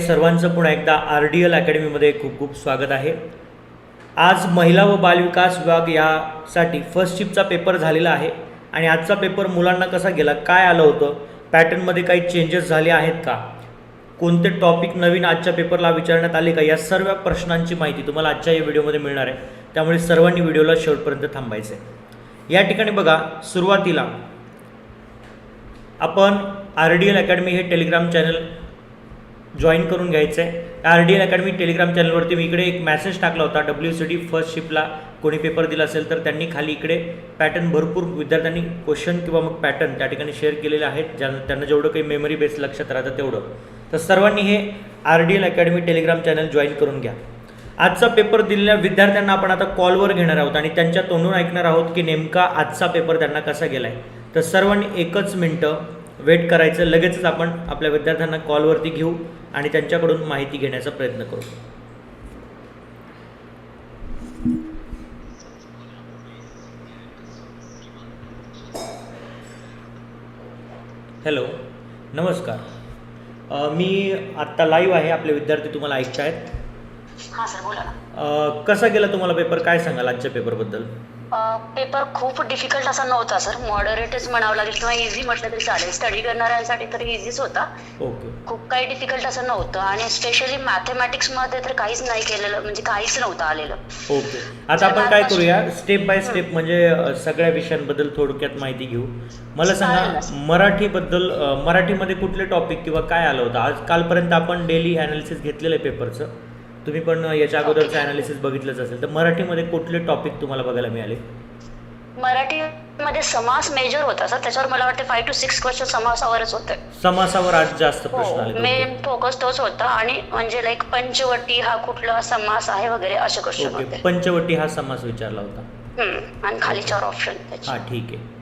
सर्वांचं पुन्हा एकदा आर डी एल अकॅडमीमध्ये खूप खूप स्वागत आहे. आज महिला व बालविकास विभाग यासाठी फर्स्ट शिफ्टचा पेपर झालेला आहे. आणि आजचा पेपर मुलांना कसा गेला काय आलं होतं पॅटर्नमध्ये काही चेंजेस झाले आहेत का? कोणते टॉपिक नवीन आजच्या पेपरला विचारण्यात आले का? या सर्व प्रश्नांची माहिती तुम्हाला आजच्या या व्हिडिओमध्ये मिळणार आहे. त्यामुळे सर्वांनी व्हिडिओला शेवटपर्यंत थांबायचं आहे या ठिकाणी बघा सुरुवातीला आपण आर डी एल अकॅडमी हे टेलिग्राम चॅनल जॉईन करून घ्यायचं आहे R D L academy Telegram चॅनलवरती मी इकडे एक मेसेज टाकला होता. डब्ल्यू सी डी फर्स्ट शिपला कोणी पेपर दिला असेल तर त्यांनी खाली इकडे पॅटर्न भरपूर विद्यार्थ्यांनी क्वेश्चन किंवा मग पॅटर्न त्या ठिकाणी शेअर केलेले आहेत. ज्या त्यांना जेवढं काही मेमरी बेस लक्षात राहतं तेवढं. तर सर्वांनी हे R D L academy Telegram channel join करून घ्या. आजचा पेपर दिलेल्या विद्यार्थ्यांना आपण आता कॉलवर घेणार आहोत आणि त्यांच्या तोंडून ऐकणार आहोत की नेमका आजचा पेपर त्यांना कसा गेला आहे तर सर्वांनी एकच मिनटं वेट करायचं लगेचच आपण आपल्या विद्यार्थ्यांना कॉलवरती घेऊ आणि त्यांच्याकडून माहिती घेण्याचा प्रयत्न करू. हॅलो नमस्कार. मी आत्ता लाईव्ह आहे आपले विद्यार्थी तुम्हाला ऐकत आहेत हा सर बोला ना. अ, कसा गेला तुम्हाला पेपर काय सांगाल आजच्या पेपरबद्दल पेपर खूप डिफिकल्ट असा नव्हता सर मॉडरेटच म्हणावं लागेल किंवा इझी म्हटलं तरी चालेल. स्टडी करणाऱ्यांसाठी तर इझीच होता. ओके. खूप काही डिफिकल्ट असं नव्हतं. आणि स्पेशली मॅथमॅटिक्समध्ये तर काहीच नाही केलेलं म्हणजे काहीच नव्हतं आलेलं. ओके. आता आपण काय करूया? स्टेप बाय स्टेप म्हणजे सगळ्या विषयांबद्दल थोडक्यात माहिती घेऊ. मला. सांगा मराठीबद्दल मराठीमध्ये कुठले टॉपिक किंवा काय आलं होतं? आज कालपर्यंत आपण डेली ॲनालिसिस घेतलेलं आहे पेपरचं तुम्ही पण याच्या अगोदरचं. ॲनालिसिस बघितलंच असेल. तर मराठीमध्ये कुठले टॉपिक तुम्हाला बघायला मिळाले? मराठीमध्ये समास मेजर होता सर. त्याच्यावर मला वाटतं फाईव्ह टू सिक्स क्वेश्चन समासावरच होते. समासावर आज जास्त प्रश्न हो आले मेन फोकस तोच होता आणि म्हणजे लाईक पंचवटी हा कुठला समास आहे वगैरे असे क्वेश्चन होते. पंचवटी हा समास विचारला होता. आणि खाली चार ऑप्शन हा ठीक आहे.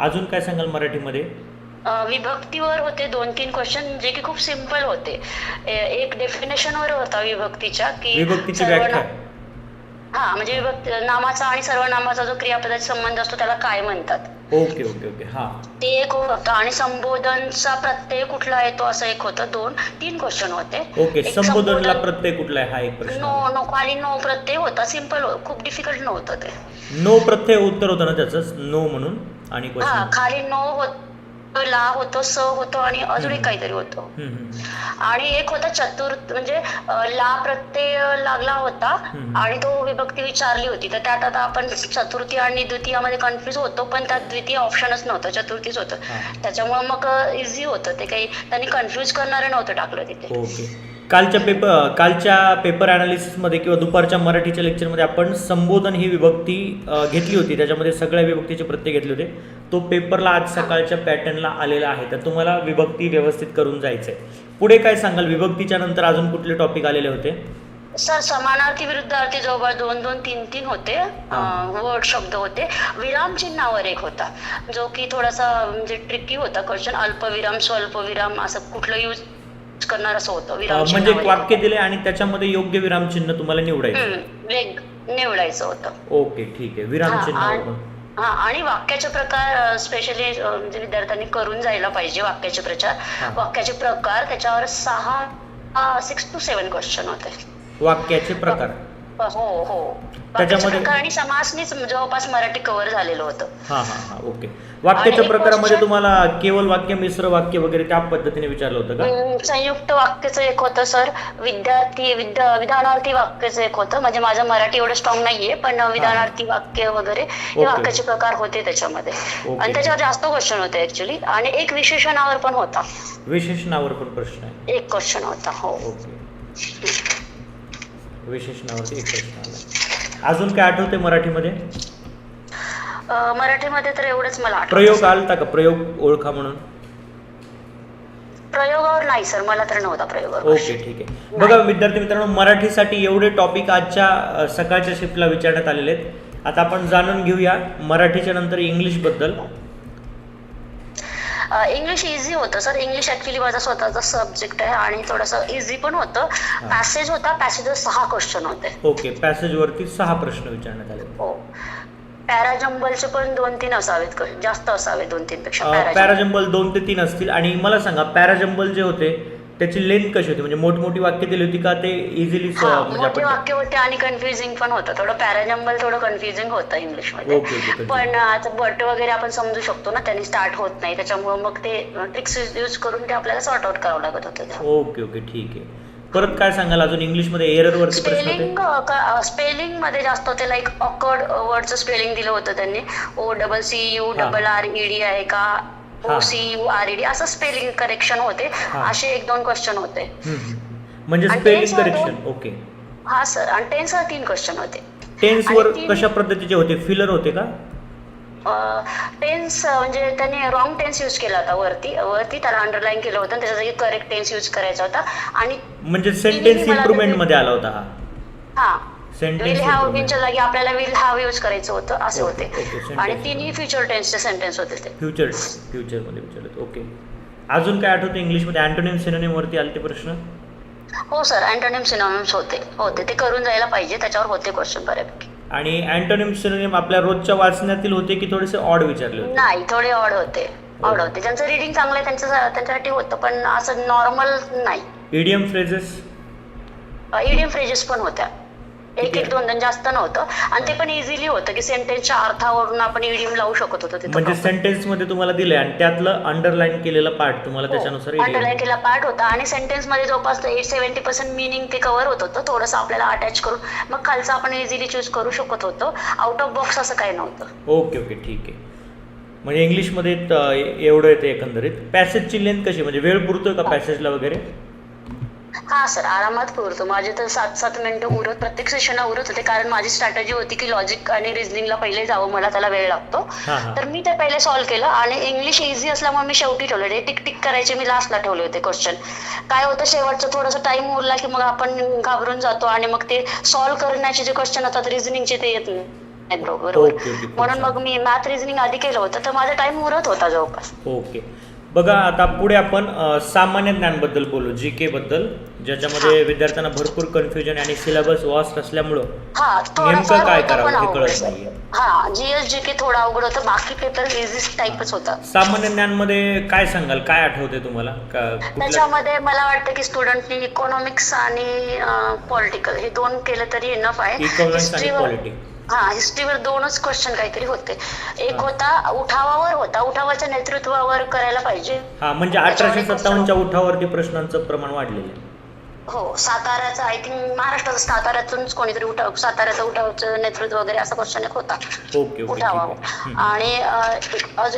अजून काय सांगाल मराठीमध्ये? विभक्तीवर होते दोन तीन क्वेश्चन जे की खूप सिंपल होते. एक डेफिनेशनवर होता विभक्तीच्या की विभक्तीची सर्वना- व्याख्या. हा म्हणजे विभक्ती नामाचा आणि सर्वनामाचा जो क्रियापदाचा संबंध असतो त्याला काय म्हणतात? ओके ओके ओके हा. ते एक होतं. आणि संबोधनचा प्रत्यय कुठला येतो असं एक होतं. दोन तीन क्वेश्चन होते. ओके संबोधनला संबोधन- प्रत्यय कुठला आहे? हा एक प्रश्न नो नो खाली नो प्रत्यय होता. सिंपल खूप डिफिकल्ट नव्हतं ते. नो प्रत्यय उत्तर होतं ना त्याचं नो म्हणून आणि हा खाली नो होत ला होतो स होतो आणि अजून एक काहीतरी होतं. आणि एक होता चतुर्थ म्हणजे ला प्रत्यय लागला होता. आणि तो विभक्ती विचारली होती. तर त्यात आता आपण चतुर्थी आणि द्वितीयामध्ये कन्फ्युज होतो पण त्यात द्वितीय ऑप्शनच नव्हतं चतुर्थीच होतं. त्याच्यामुळे मग इझी होतं. ते काही त्यांनी कन्फ्युज करणारं नव्हतं टाकलं तिथे. कालच्या पेपर कालच्या पेपर ॲनालिसिसमध्ये किंवा दुपारच्या मराठीच्या लेक्चरमध्ये आपण संबोधन ही विभक्ती घेतली होती. त्याच्यामध्ये सगळ्या विभक्तीचे प्रत्यय घेतले होते. तो पेपरला आज सकाळच्या पॅटर्नला आलेला आहे. तर तुम्हाला विभक्ती व्यवस्थित करून जायचं आहे पुढे काय सांगाल? विभक्तीच्या नंतर अजून कुठले टॉपिक आलेले होते? सर समानार्थी विरुद्धार्थी जवळपास दोन दोन तीन तीन होते. वर्ड शब्द होते. विराम चिन्हावर एक होता. जो की थोडासा म्हणजे ट्रिकी होता. क्वेश्चन अल्पविराम स्वल्पविराम असं कुठलं यूज करणार असं होतं. अ, विराम म्हणजे एक चिन्हावर एक वाक्य दिले आणि त्याच्यामध्ये योग्य विरामचिन्ह तुम्हाला निवडायचं. हम्म, वेग निवडायचं होतं. ओके ठीक आहे. विरामचिन्ह हा, आपण हा आणि वाक्याचे प्रकार स्पेशली म्हणजे विद्यार्थ्यांनी करून जायला पाहिजे वाक्याचे प्रचार. वाक्याचे प्रकार त्याच्यावर सहा सिक्स टू सेवन क्वेश्चन होते. वाक्याचे प्रकार. हो हो. त्याच्यामध्ये- आणि समासनीच जवळपास मराठी कव्हर झालेलं होतं. हां हां हां. ओके. वाक्याच्या प्रकारामध्ये तुम्हाला केवळ वाक्य मिश्र वाक्य वगैरे त्या पद्धतीने विचारलं होतं का? संयुक्त वाक्याचं एक होतं सर. विद्यार्थी विद्या विधानार्थी वाक्याचं एक होतं. म्हणजे माझं मराठी एवढं स्ट्रॉंग नाहीये पण विधानार्थी वाक्य वगैरे हे. वाक्याचे प्रकार होते त्याच्यामध्ये. आणि त्याच्यावर जास्त क्वेश्चन होते ऍक्च्युली आणि एक विशेषणावर पण होता. विशेषणावर पण प्रश्न एक क्वेश्चन होता हो. ओके. विशेषणावरती एक प्रश्न आला. अजून काय आठवते मराठीमध्ये? मराठीमध्ये तर एवढंच मला प्रयोग. आलता का? प्रयोग ओळखा म्हणून. प्रयोगावर नाही सर. मला तर नव्हता प्रयोगावर ओके ठीक आहे. बघा विद्यार्थी मित्रांनो मराठीसाठी एवढे टॉपिक आजच्या सकाळच्या शिफ्टला विचारण्यात आलेले आहेत. आता आपण जाणून घेऊया मराठीच्या नंतर इंग्लिशबद्दल इंग्लिश इझी होतं. सर इंग्लिश ऍक्च्युली माझा स्वतःचा सब्जेक्ट आहे आणि थोडंसं इझी पण होतं. पॅसेज होता पॅसेजवर सहा क्वेश्चन होते. ओके पॅसेजवरती सहा प्रश्न विचारण्यात आले. हो. पॅराजंबलचे पण दोन तीन असावेत. जास्त असावे दोन तीन पेक्षा. पॅराजंबल दोन ते तीन असतील. आणि मला सांगा पॅराजंबल जे होते त्याची लेंथ कशी होती? म्हणजे मोठमोठी वाक्य दिली होती का ते इझिली हा म्हणजे मोठे आपण वाक्य होते आणि कन्फ्युजिंग पण होतं. थोडं पॅराजंबल थोडं कन्फ्युजिंग होतं इंग्लिशमध्ये ओके ओके पण आता बट वगैरे आपण समजू शकतो ना त्यांनी स्टार्ट होत नाही. त्याच्यामुळे मग ते ट्रिक्स यूज करून ते आपल्याला सॉर्ट आउट करावं लागत होतं ओके ओके ठीक आहे. परत काय सांगाल? अजून इंग्लिशमध्ये एरर वरती प्रश्न होते? स्पेलिंग स्पेलिंगमध्ये जास्त होते. लाईक ऑकवर्ड वर्डचं स्पेलिंग दिलं होतं त्यांनी. O double C U. Double R E D आहे का. O C U R E D असं स्पेलिंग करेक्शन होते. असे एक दोन क्वेश्चन होते. म्हणजे स्पेलिंग करेक्शन ओके हा सर आणि टेन्सवर तीन क्वेश्चन होते. टेन्स वर कशा पद्धतीचे होते? फिलर होते का? टेन्स म्हणजे त्यांनी रॉंग टेन्स यूज केला होता वरती. वरती त्याला अंडरलाईन केलं होतं आणि त्याच्या जागी करेक्ट टेन्स यूज करायचा होता. आणि म्हणजे सेंटेन्स इम्प्रुव्हमेंटमध्ये आला होता हा. Will have. बीनच्या जागी आपल्याला विल हॅव यूज करायचं होतं असे होते. आणि तिन्ही फ्युचर टेन्सचे सेंटेन्स होते ते. फ्युचर फ्युचरमध्ये विचारत ओके अजून काय आठवतं इंग्लिशमध्ये? अँटोनिम सिनोनिम वरती आले ते प्रश्न? हो सर अँटोनिम सिनॉनिम्स होते. होते. ते करून जायला पाहिजे. त्याच्यावर होते क्वेश्चन बऱ्यापैकी. आणि अँटोनिम सिनोनिम आपल्या रोजच्या वाचण्यातील होते की थोडेसे ऑड विचारले होते? नाही थोडे ऑड होते. ऑड होते. ज्यांचं रिडिंग चांगलं आहे त्यांच्या त्यांच्यासाठी होतं पण असं नॉर्मल नाही. इडियम फ्रेजेस इडियम फ्रेजेस पण होत्या. एक? एक दोन दोन जास्त नव्हतं. आणि ते पण इझिली होतं की सेंटेन्सच्या अर्थावरून आपण इडियम लावू शकत होतो म्हणजे सेंटेन्समध्ये तुम्हाला दिले आणि त्यातलं अंडरलाईन केलेला पार्ट तुम्हाला त्याच्यानुसार अंडरलाईन केला पार्ट होता आणि सेंटेन्समध्ये जवळपास सेव्हन्टी पर्सेंट मिनिंग ते कव्हर होत होतं. थोडंसं आपल्याला अटॅच करून मग खालचं आपण इझिली चूज करू शकत होतो. आउट ऑफ बॉक्स असं काही नव्हतं. ओके ओके ठीक आहे. म्हणजे इंग्लिशमध्ये एवढं येते एकंदरीत. पॅसेजची लेंथ कशी म्हणजे वेळ पुरतोय का पॅसेजला वगैरे? हा सर आरामात पुरतो माझे तर सात सात मिनिटं उरत प्रत्येक सेशनला उरत होते. कारण माझी स्ट्रॅटेजी होती की लॉजिक आणि रिझनिंगला पहिले जावं मला त्याला वेळ लागतो. तर मी ते पहिले सॉल्व्ह केलं आणि इंग्लिश इझी असल्यामुळे मी शेवटी ठेवले. ते टिक टिक करायचे मी लास्टला ठेवले होते क्वेश्चन काय होतं शेवटचं थोडंसं टाइम उरला की मग आपण घाबरून जातो आणि मग ते सॉल्व्ह करण्याचे जे क्वेश्चन होतात रिझनिंगचे ते येत नाही. बरोबर? म्हणून. मग मी मॅथ रिझनिंग आधी केलं होतं. तर माझा टाइम उरत होता जवळपास. ओके. बघा आता पुढे आपण सामान्य ज्ञानबद्दल बोलू जी के बद्दल ज्याच्यामध्ये विद्यार्थ्यांना भरपूर कन्फ्युजन आणि सिलेबस वास्ट असल्यामुळं. नेमकं काय करावं हे कळत. नाहीये. हा थोडा अवघड होतं बाकी पेपर इझी टाईपच होता. सामान्य ज्ञानमध्ये काय सांगाल काय आठवते तुम्हाला? त्याच्यामध्ये मला वाटतं की स्टुडंटनी इकॉनॉमिक्स आणि पॉलिटिकल हे दोन केलं तरी इनफ आहे. इकॉनॉमिक्स आणि पॉलिटिक्स हा हिस्ट्रीवर दोनच क्वेश्चन काहीतरी होते. एक होता उठावावर होता. उठावाच्या नेतृत्वावर करायला पाहिजे. हा म्हणजे अठराशे सत्तावन्नच्या उठावावरती प्रश्नांचं प्रमाण वाढलेलं आहे. हो साताऱ्याचं आय थिंक महाराष्ट्राचं साताऱ्यातूनच कोणीतरी उठाव साताऱ्याचं उठावाचं नेतृत्व वगैरे असा क्वेश्चन एक होता. उठावावर. हम्म. आणि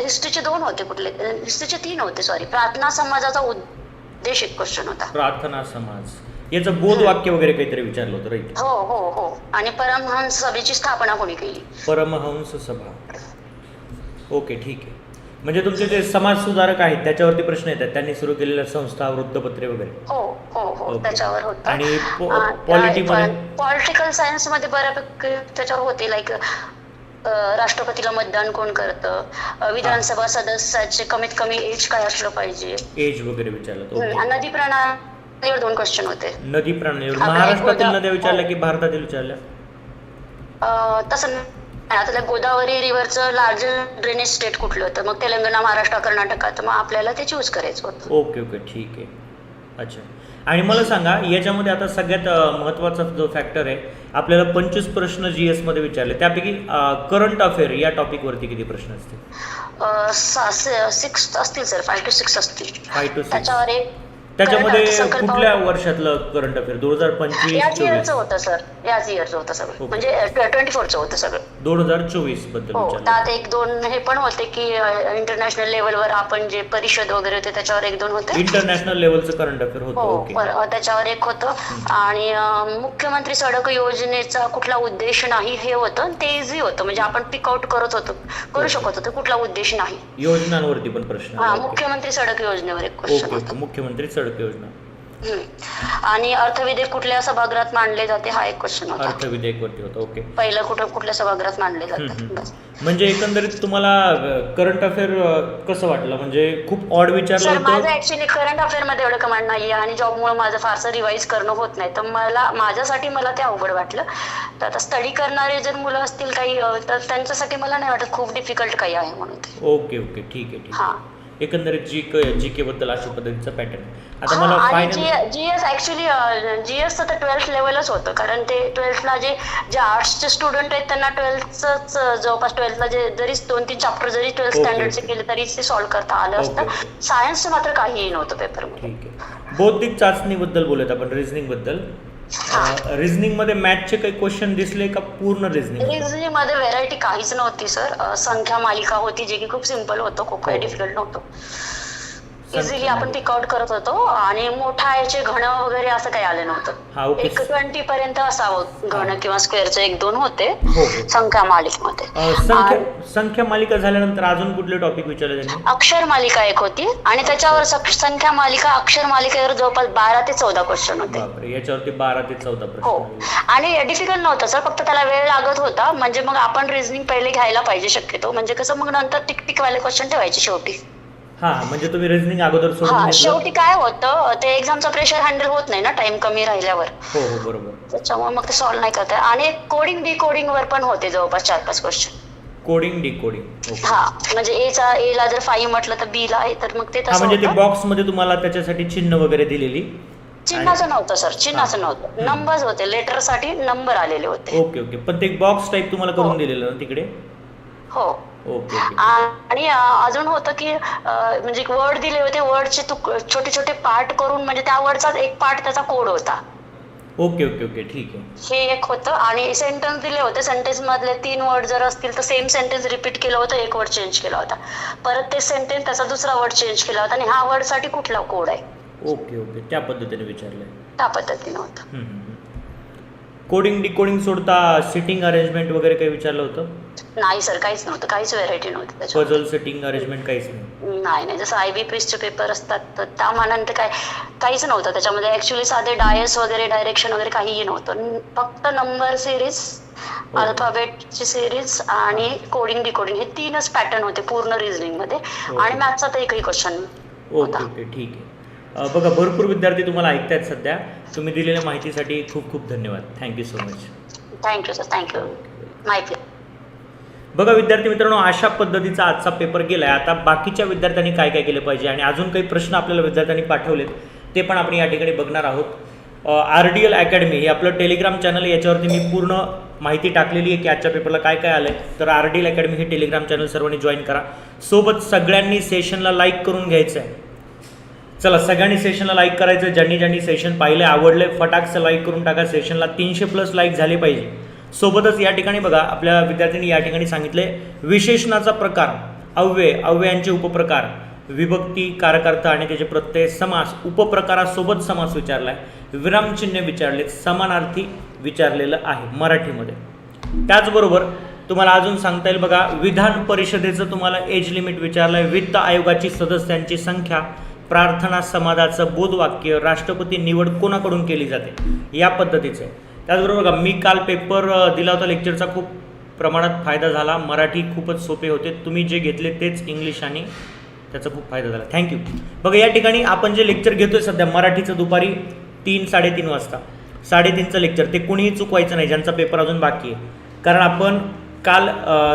हिस्ट्रीचे दोन होते कुठले? हिस्ट्रीचे तीन होते सॉरी प्रार्थना समाजाचा उद्देश एक क्वेश्चन होता. प्रार्थना समाज. याचं बोध वाक्य वगैरे काहीतरी विचारलं होतं राईट? हो हो हो. आणि परमहंस सभेची स्थापना कोणी केली? परमहंस सभा. ओके ठीक आहे. म्हणजे तुमचे जे समाज सुधारक आहेत त्याच्यावरती प्रश्न येतात. त्यांनी सुरू केलेल्या संस्था वृत्तपत्रे वगैरे. हो हो हो. Okay. त्याच्यावर होत. आणि? पॉलिटिकल सायन्समध्ये बऱ्यापैकी त्याच्यावर होते. लाईक राष्ट्रपतीला मतदान कोण करतं? अं, विधानसभा सदस्याचे कमीत कमी एज काय असलं पाहिजे? एज वगैरे विचारलं हम्म, ओके. आणि दोन क्वेश्चन होते. नदी आपल्या महाराष्ट्रातील नद्या विचारल्या. की भारतातील विचारल्या? तसं. आता गोदावरी रिव्हरचं लार्जर ड्रेनेज स्टेट कुठलं होतं? मग तेलंगणा महाराष्ट्र कर्नाटकात मग आपल्याला ते चूज करायचं होतं. ओके ओके ठीक आहे. अच्छा. आणि मला सांगा याच्यामध्ये आता सगळ्यात महत्त्वाचा जो फॅक्टर आहे आपल्याला पंचवीस प्रश्न जी एसमध्ये विचारले. त्यापैकी करंट अफेअर या टॉपिकवरती किती प्रश्न असतील? सिक्स असतील सर फाय टू सिक्स असतील. फाय टू सिक्स त्याच्यावर एक त्याच्यामध्ये कुठल्या वर्षातलं करंट अफेअर दोन हजार पंचवीस याच चोवीस. इयरचं होतं सर याच इयरचं होतं सगळं. म्हणजे ट्वेंटी फोरचं होतं सगळं. दोन हजार चोवीसबद्दल हो विचारलं. त्यात एक दोन हे पण होते की इंटरनॅशनल लेवलवर आपण जे परिषद वगैरे होते त्याच्यावर एक दोन होते. इंटरनॅशनल लेवलचं करंट अफेअर होतं हो ओके. पर- अ, त्याच्यावर एक होतं. आणि अ, मुख्यमंत्री सडक योजनेचा कुठला उद्देश नाही हे होतं. ते इझी होतं. म्हणजे आपण पिकआउट करत होतो करू शकत होतो. कुठला उद्देश नाही. योजनांवरती पण प्रश्न हा आले. मुख्यमंत्री सडक योजनेवर एक ओके क्वेश्चन ओके. मुख्यमंत्री सडक योजना. आणि अर्थविधेयक कुठल्या सभागृहात मांडले जाते हा एक क्वेश्चन होता. अर्थ विधेयकवरती होतं ओके. पहिलं कुठं कुठल्या सभागृहात मांडले. बस. म्हणजे एकंदरीत तुम्हाला करंट अफेअर कसं वाटलं? म्हणजे खूप ऑड विचारलं सर माझं होतं ऍक्च्युली करंट अफेअरमध्ये एवढं कमांड नाहीये आणि जॉबमुळे माझं फारसं रिवाईज करणं होत नाही. तर मला माझ्यासाठी मला ते अवघड वाटलं. तर आता स्टडी करणारे जर मुलं असतील काही अ, तर त्यांच्यासाठी मला नाही वाटत खूप डिफिकल्ट काही आहे म्हणून ते. Okay okay. ठीक आहे ठीक हा. आहे एकंदरीत जी के जी केबद्दल अशा पद्धतीचा पॅटर्न आता मला फायनल जीएस ऍक्च्युली जीएसचं तर ट्वेल्थ लेवलच होतं कारण ते ट्वेल्थला जे जे आर्ट्सचे स्टुडंट आहेत त्यांना ट्वेल्थच जवळपास ट्वेल्थला जे जरी दोन तीन चॅप्टर जरी ट्वेल्थ स्टँडर्डचे. केले तरी ते सॉल्व्ह करता आलं असतं. सायन्सचं मात्र काहीही नव्हतं पेपरमध्ये बौद्धिक चाचणीबद्दल बोलत आपण रिझनिंगबद्दल हा. रिझनिंगमध्ये मॅथचे काही क्वेश्चन दिसले का? पूर्ण रिझनिंग रिझनिंगमध्ये व्हेरायटी काहीच नव्हती सर संख्या मालिका होती जे की खूप सिंपल होतं खूप काही. डिफिकल्ट नव्हतं. इझिली आपण मालिका. पिकआउट करत होतो आणि मोठा याचे घन वगैरे असं काही आलं नव्हतं. एक ट्वेंटी पर्यंत असावं घन. किंवा स्क्वेअरचे एक दोन होते हो, हो. संख्या मालिकेमध्ये संख्या आणि संख्या मालिका झाल्यानंतर अजून कुठले टॉपिक विचारले अक्षर मालिका एक होती आणि त्याच्यावर संख्या मालिका अक्षर मालिकेवर जवळपास बारा ते चौदा क्वेश्चन होते याच्यावरती बारा ते चौदा हो आणि डिफिकल्ट नव्हतं सर फक्त त्याला वेळ लागत होता म्हणजे मग आपण रिझनिंग पहिले घ्यायला पाहिजे शक्यतो म्हणजे कसं मग नंतर टिक टिक वाले क्वेश्चन ठेवायचे शेवटी हा म्हणजे तुम्ही रिझनिंग अगोदर सोडून हा घेतलं. शेवटी काय होतं ते एक्झामचा प्रेशर हँडल होत नाही ना टाइम कमी राहिल्यावर. हो हो बरोबर. त्याच्यामुळे मग ते सॉल्व्ह नाही करता येत. आणि कोडिंग बी कोडिंग वर पण होते जवळपास चार पाच क्वेश्चन कोडिंग डी कोडिंग हा म्हणजे ए चा ए ला जर फाईव्ह म्हटलं तर बी ला आहे तर मग ते हा तसं म्हणजे ते होतं. बॉक्समध्ये तुम्हाला त्याच्यासाठी चिन्ह वगैरे दिलेली. चिन्हाचं नव्हतं सर चिन्हाचं. नव्हतं. नंबर्स होते लेटरसाठी नंबर आलेले होते. ओके ओके पण ते बॉक्स टाईप तुम्हाला करून हो. दिलेलं ना तिकडे? हो. आणि अजून होतं की म्हणजे वर्ड दिले होते वर्डचे तुक छोटे छोटे पार्ट करून म्हणजे त्या वर्डचा एक पार्ट त्याचा कोड होता. ओके ओके ओके ठीक आहे. हे एक होतं. आणि सेंटेन्स दिले होते सेंटेन्स मधले तीन वर्ड जर असतील तर सेम सेंटेन्स रिपीट केलं होतं एक वर्ड चेंज केला होता. परत ते सेंटेन्स त्याचा दुसरा वर्ड चेंज केला होता आणि हा वर्डसाठी कुठला कोड आहे? Okay okay. त्या पद्धतीने विचारलंय. त्या पद्धतीने होतं. कोडिंग डिकोडिंग सोडता सिटिंग अरेंजमेंट वगैरे काही विचारलं होतं? नाही सर काहीच नव्हतं काहीच व्हेरायटी नव्हती त्याच्यात. पझल सेटिंग अरेंजमेंट काहीच नाही. नाही नाही जसं आय बी पीसचे पेपर असतात तर त्या मानाने काय काहीच नव्हतं त्याच्यामध्ये. ऍक्च्युली साधे डायस वगैरे डायरेक्शन वगैरे काहीही नव्हतं. न- फक्त नंबर सिरीज अल्फाबेटची सिरीज आणि कोडिंग डिकोडिंग हे तीनच पॅटर्न होते पूर्ण रिझनिंगमध्ये. आणि मॅथचा तर एकही क्वेश्चन ओके ठीक आहे. अ, बघा भरपूर विद्यार्थी तुम्हाला ऐकतायत सध्या. तुम्ही दिलेल्या माहितीसाठी खूप खूप धन्यवाद. Thank you so much thank you sir thank you माहिती बघा विद्यार्थी मित्रांनो अशा पद्धतीचा आजचा पेपर गेला आहे आता बाकीच्या विद्यार्थ्यांनी काय काय केलं पाहिजे आणि अजून काही प्रश्न आपल्याला विद्यार्थ्यांनी पाठवलेत ते पण आपण या ठिकाणी बघणार आहोत. आर डी एल अकॅडमी हे आपलं टेलिग्राम चॅनल याच्यावरती मी पूर्ण माहिती टाकलेली आहे की आजच्या पेपरला काय काय आलं आहे तर आर डी एल अकॅडमी हे टेलिग्राम चॅनल सर्वांनी जॉईन करा. सोबत सगळ्यांनी सेशनला लाईक करून घ्यायचं आहे चला सगळ्यांनी सेशनला लाईक करायचं. ज्यांनी ज्यांनी सेशन पाहिलं आवडले फटाकचं लाईक करून टाका. सेशनला तीनशे प्लस लाईक झाले पाहिजे. सोबतच या ठिकाणी बघा आपल्या विद्यार्थ्यांनी या ठिकाणी सांगितले विशेषणाचा प्रकार अव्यय अव्ययांचे उपप्रकार विभक्ती कारकार्थ आणि त्याचे प्रत्यय समास उपप्रकारासोबत समास विचारला आहे विरामचिन्ह विचारले समानार्थी विचारलेलं आहे मराठीमध्ये. त्याचबरोबर तुम्हाला अजून सांगता येईल बघा विधान परिषदेचं तुम्हाला एज लिमिट विचारलं आहे वित्त आयोगाची सदस्यांची संख्या प्रार्थना समाजाचं बोधवाक्य राष्ट्रपती निवड कोणाकडून केली जाते? या पद्धतीचं आहे. त्याचबरोबर बघा मी काल पेपर दिला होता लेक्चरचा खूप प्रमाणात फायदा झाला. मराठी खूपच सोपे होते. तुम्ही जे घेतले तेच इंग्लिश आणि त्याचा खूप फायदा झाला. थँक्यू बघा या ठिकाणी आपण जे लेक्चर घेतोय सध्या मराठीचं दुपारी तीन साडेतीन वाजता. साडेतीनचं लेक्चर ते कुणीही चुकवायचं नाही ज्यांचा पेपर अजून बाकी आहे. कारण आपण काल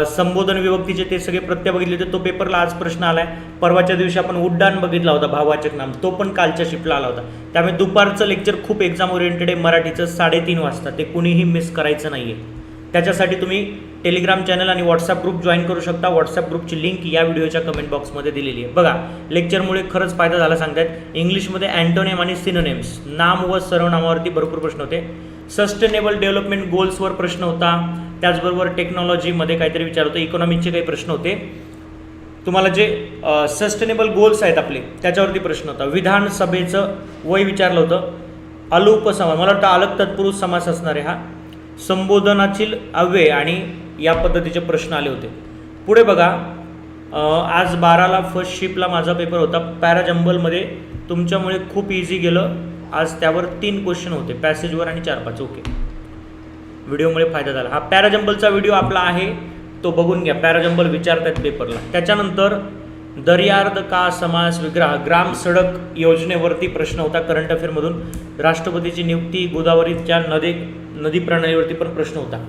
संबोधन विभक्तीचे ते सगळे प्रत्यय बघितले होते. तो पेपरला आज प्रश्न आलाय. परवाच्या दिवशी आपण उड्डाण बघितला होता भाववाचक नाम. तो पण कालच्या शिफ्टला आला होता. त्यामुळे दुपारचं लेक्चर खूप एक्झाम ओरिएंटेड आहे. मराठीचं साडेतीन वाजता. ते कुणीही मिस करायचं नाही आहे त्याच्यासाठी तुम्ही टेलिग्राम चॅनल आणि व्हॉट्सअप ग्रुप जॉईन करू शकता. व्हॉट्सअप ग्रुपची लिंक या व्हिडिओच्या कमेंट बॉक्समध्ये दिलेली आहे. बघा लेक्चरमुळे खरंच फायदा झाला सांगतात इंग्लिशमध्ये अँटोनेम आणि सिनोनेम्स नाम व सर्वनामावरती भरपूर प्रश्न होते. सस्टेनेबल डेव्हलपमेंट गोल्सवर प्रश्न होता. त्याचबरोबर टेक्नॉलॉजीमध्ये काहीतरी विचार होतो. इकॉनॉमिकचे काही प्रश्न होते. तुम्हाला जे सस्टेनेबल गोल्स आहेत आपले त्याच्यावरती प्रश्न होता. विधानसभेचं वय विचारलं होतं. अलोप समास मला वाटतं अलग तत्पुरुष समास असणार आहे हा. संबोधनातील अव्यय आणि या पद्धतीचे प्रश्न आले होते. पुढे बघा आज बाराला फर्स्ट शिपला माझा पेपर होता. पॅराजंबलमध्ये तुमच्यामुळे खूप इझी गेलं. आज त्यावर तीन क्वेश्चन होते. पॅसेजवर आणि चार पाच. ओके व्हिडिओमुळे फायदा झाला. हा पॅराजंबलचा व्हिडिओ आपला आहे तो बघून घ्या. पॅराजंबल विचारतात पेपरला. त्याच्यानंतर दर्यार्द का समास विग्रह ग्राम सडक योजनेवरती प्रश्न होता करंट अफेअरमधून. राष्ट्रपतीची नियुक्ती गोदावरीच्या नदी नदी प्रणालीवरती पण प्रश्न होता.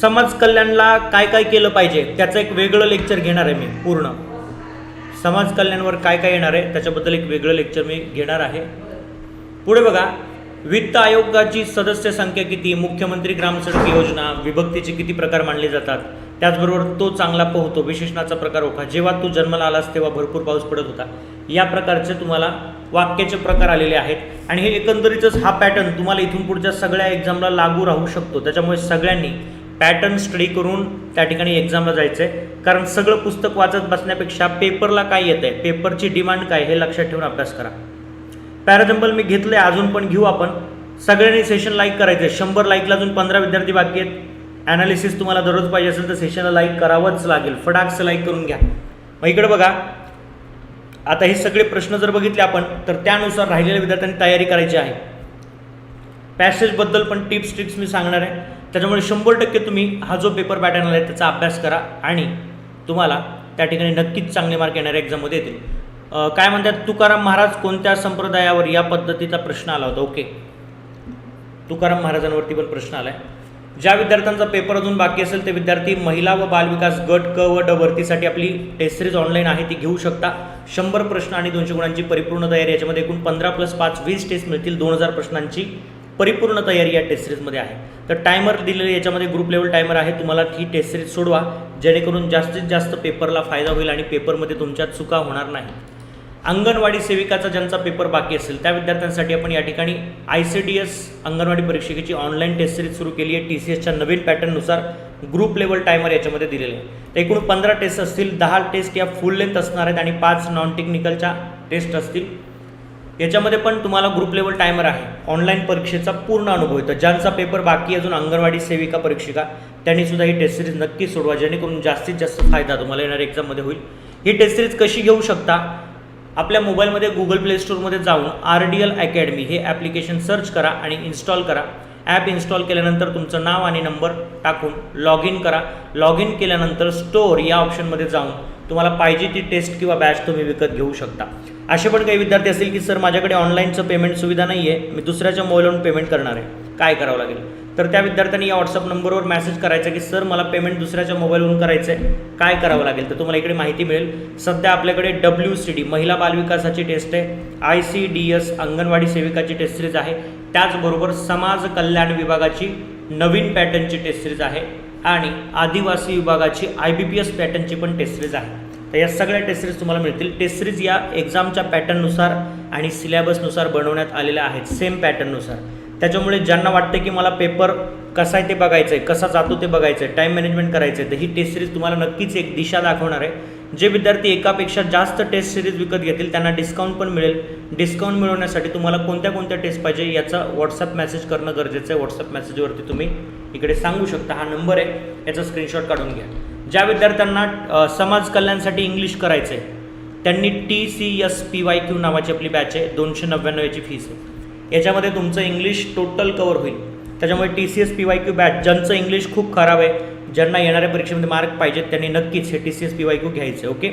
समाज कल्याणला काय काय केलं पाहिजे त्याचं एक वेगळं लेक्चर घेणार आहे मी पूर्ण. समाज कल्याणवर काय काय येणार आहे त्याच्याबद्दल एक वेगळं लेक्चर मी घेणार आहे. पुढे बघा वित्त आयोगाची सदस्य संख्या किती मुख्यमंत्री ग्रामसडक योजना विभक्तीचे किती प्रकार मानले जातात त्याचबरोबर तो चांगला पोहतो विशेषणाचा प्रकार ओखा. जेव्हा तू जन्माला आलास तेव्हा भरपूर पाऊस पडत होता. या प्रकारचे तुम्हाला वाक्याचे प्रकार आलेले आहेत आणि हे एकंदरीतच हा पॅटर्न तुम्हाला इथून पुढच्या सगळ्या एक्झामला लागू राहू शकतो. त्याच्यामुळे सगळ्यांनी पॅटर्न स्टडी करून त्या ठिकाणी एक्झामला जायचं आहे कारण सगळं पुस्तक वाचत बसण्यापेक्षा पेपरला काय येतं आहे पेपरची डिमांड काय हे लक्षात ठेवून अभ्यास करा. पॅराजम्बल मी घेतलं आहे अजून पण घेऊ आपण. सगळ्यांनी सेशन लाईक करायचं आहे शंभर लाईकला अजून पंधरा विद्यार्थी बाकी आहेत. ॲनालिसिस तुम्हाला दररोज पाहिजे असेल तर सेशनला लाईक करावंच लागेल. फटाकचं लाईक करून घ्या. मग इकडे बघा. आता हे सगळे प्रश्न जर बघितले आपण तर त्यानुसार राहिलेल्या विद्यार्थ्यांनी तयारी करायची आहे. पॅसेजबद्दल पण टिप्स ट्रिक्स मी सांगणार आहे. त्याच्यामुळे शंभर टक्के तुम्ही हा जो पेपर पॅटर्न आला आहे त्याचा अभ्यास करा आणि तुम्हाला त्या ठिकाणी नक्कीच चांगले मार्क येणाऱ्या एक्झाममध्ये येतील. काय म्हणतात तुकाराम महाराज कोणत्या संप्रदायावर या पद्धतीचा प्रश्न आला होता? ओके. तुकाराम महाराजांवरती पण प्रश्न आला आहे ज्या विद्यार्थ्यांचा पेपर अजून बाकी असेल ते विद्यार्थी महिला व बालविकास गट क व ड भरतीसाठी आपली टेस्ट सिरीज ऑनलाईन आहे ती घेऊ शकता. शंभर प्रश्न आणि दोनशे गुणांची परिपूर्ण तयारी याच्यामध्ये एकूण पंधरा प्लस पाच वीस टेस्ट मिळतील दोन हजार प्रश्नांची परिपूर्ण तयारी या टेस्ट सिरीजमध्ये आहे. तर टायमर दिलेले याच्यामध्ये ग्रुप लेवल टायमर आहे तुम्हाला ही टेस्ट सिरीज सोडवा. जेणेकरून जास्तीत जास्त पेपरला फायदा होईल आणि पेपरमध्ये तुमच्या चुका होणार नाही. अंगणवाडी सेविकाचा ज्यांचा पेपर बाकी असेल त्या विद्यार्थ्यांसाठी आपण या ठिकाणी I C D S anganwadi परीक्षेची ऑनलाईन टेस्ट सिरीज सुरू केली आहे. टी सी एसच्या नवीन पॅटर्ननुसार ग्रुप लेवल टायमर याच्यामध्ये दिलेले आहे. तर एकूण पंधरा टेस्ट असतील दहा टेस्ट या फुल लेंथ असणार आहेत आणि पाच नॉन टेक्निकलच्या टेस्ट असतील. याच्यामध्ये पण तुम्हाला ग्रुप लेवल टायमर आहे. ऑनलाईन परीक्षेचा पूर्ण अनुभव येतो ज्यांचा पेपर बाकी अजून अंगणवाडी सेविका परीक्षिका त्यांनी सुद्धा ही टेस्ट सिरीज नक्की सोडवा. जेणेकरून जास्तीत जास्त फायदा तुम्हाला येणाऱ्या एक्झाममध्ये होईल. ही टेस्ट सिरीज कशी घेऊ शकता? आपल्या मोबाईलमध्ये गुगल प्ले स्टोअरमध्ये जाऊन आर डी एल अकॅडमी हे ॲप्लिकेशन सर्च करा आणि इन्स्टॉल करा. ॲप इन्स्टॉल केल्यानंतर तुमचं नाव आणि नंबर टाकून लॉग इन करा. लॉग इन केल्यानंतर स्टोअर या ऑप्शनमध्ये जाऊन तुम्हाला पाहिजे ती टेस्ट किंवा बॅच तुम्ही विकत घेऊ शकता. असे पण काही विद्यार्थी असतील की सर माझ्याकडे ऑनलाईनचं पेमेंट सुविधा नाही आहे मी दुसऱ्याच्या मोबाईलवरून पेमेंट करणार आहे. काय करावं लागेल? तर त्या विद्यार्थ्यांनी या व्हॉट्सअप नंबरवर मेसेज करायचा की सर मला पेमेंट दुसऱ्याच्या मोबाईलवरून करायचं आहे काय करावं लागेल? तर तुम्हाला इकडे माहिती मिळेल. सध्या आपल्याकडे डब्ल्यू सी डी महिला बालविकासाची टेस्ट आहे. I C D S anganwadi सेविकाची test series आहे. त्याचबरोबर समाज कल्याण विभागाची नवीन पॅटर्नची टेस्ट सिरीज आहे. आणि आदिवासी विभागाची आय बी पी एस पॅटर्नची पण टेस्ट सिरीज आहे. तर या सगळ्या टेस्ट सिरीज तुम्हाला मिळतील. टेस्ट सिरीज या एक्झामच्या पॅटर्ननुसार आणि सिलेबसनुसार बनवण्यात आलेल्या आहेत. सेम पॅटर्ननुसार त्याच्यामुळे ज्यांना वाटतं की मला पेपर कसा आहे ते बघायचं आहे कसा जातो ते बघायचं आहे टाईम मॅनेजमेंट करायचं आहे तर ही टेस्ट सिरीज तुम्हाला नक्कीच एक दिशा दाखवणार आहे. जे विद्यार्थी एकापेक्षा जास्त टेस्ट सिरीज विकत घेतील त्यांना डिस्काउंट पण मिळेल. डिस्काउंट मिळवण्यासाठी तुम्हाला कोणत्या कोणत्या टेस्ट पाहिजे याचा व्हॉट्सअप मेसेज करणं गरजेचं आहे. व्हॉट्सअप मेसेजवरती तुम्ही इकडे सांगू शकता. हा नंबर आहे. याचा स्क्रीनशॉट काढून घ्या. ज्या विद्यार्थ्यांना समाज कल्याणसाठी इंग्लिश करायचं आहे त्यांनी T C S P Y Q नावाची आपली बॅच आहे. दोनशे नव्याण्णव याची फीस आहे. याच्यामध्ये तुमचं इंग्लिश टोटल कवर होईल. त्याच्यामुळे T C S P Y Q batch ज्यांचं इंग्लिश खूप खराब आहे ज्यांना येणाऱ्या परीक्षेमध्ये मार्क पाहिजेत त्यांनी नक्कीच हे T C S P Y Q घ्यायचं ओके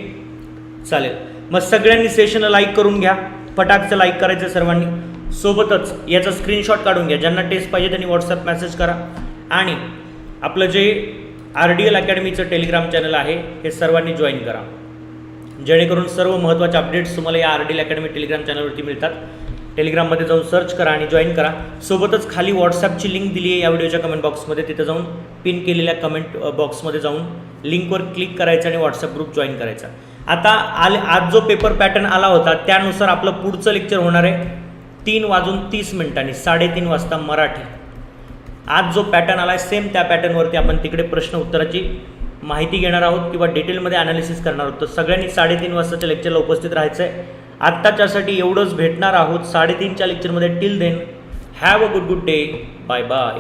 चालेल. मग सगळ्यांनी सेशनला लाईक करून घ्या. फटाकचं लाईक करायचं आहे सर्वांनी. सोबतच याचा स्क्रीनशॉट काढून घ्या. ज्यांना टेस्ट पाहिजे त्यांनी व्हॉट्सअप मेसेज करा. आणि आपलं जे आर डी एल अकॅडमीचं टेलिग्राम चॅनल आहे हे सर्वांनी जॉईन करा. जेणेकरून सर्व महत्त्वाचे अपडेट्स तुम्हाला या R D L academy Telegram चॅनलवरती मिळतात. टेलिग्राममध्ये जाऊन सर्च करा आणि जॉईन करा. सोबतच खाली व्हॉट्सॲपची लिंक दिली आहे या व्हिडिओच्या कमेंट बॉक्समध्ये तिथं जाऊन पिन केलेल्या कमेंट बॉक्समध्ये जाऊन लिंकवर क्लिक करायचं आणि व्हॉट्सअप ग्रुप जॉईन करायचा. आता आले आज जो पेपर पॅटर्न आला होता त्यानुसार आपलं पुढचं लेक्चर होणार आहे तीन वाजून तीस मिनिटांनी साडेतीन वाजता मराठी. आज जो पॅटर्न आला आहे सेम त्या पॅटर्नवरती आपण तिकडे प्रश्न उत्तराची माहिती घेणार आहोत किंवा डिटेलमध्ये अनालिसिस करणार आहोत. तर सगळ्यांनी साडेतीन वाजताच्या लेक्चरला उपस्थित राहायचं आहे आत्ताच्यासाठी एवढंच भेटणार आहोत. साडेतीनच्या लेक्चरमध्ये till then have a good good day bye bye